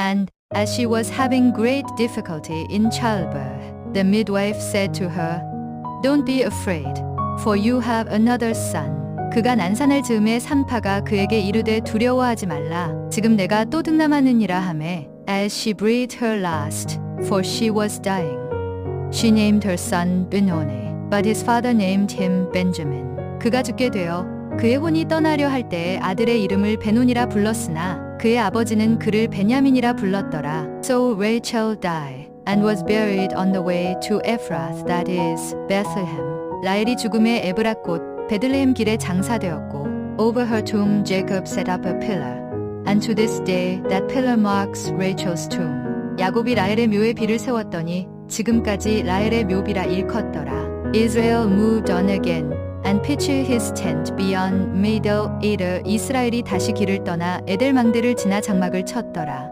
And as she was having great difficulty in childbirth, the midwife said to her, Don't be afraid, for you have another son. 그가 난산을 즈음에 산파가 그에게 이르되 두려워하지 말라. 지금 내가 또 등남하느니라 하매. As she breathed her last, for she was dying. She named her son Benoni, but his father named him Benjamin. 그가 죽게 되어 그의 혼이 떠나려 할 때에 아들의 이름을 베논이라 불렀으나 그의 아버지는 그를 베냐민이라 불렀더라. So Rachel died and was buried on the way to Ephrath, that is Bethlehem. 라헬이 죽음에 에브라 꽃 베들레헴 길에 장사되었고 over her tomb Jacob set up a pillar and to this day that pillar marks Rachel's tomb. 야곱이 라헬의 묘에 비를 세웠더니 지금까지 라헬의 묘비라 일컫더라. Israel moved on again and pitched his tent beyond Middle Eder. 이스라엘이 다시 길을 떠나 에델망대를 지나 장막을 쳤더라.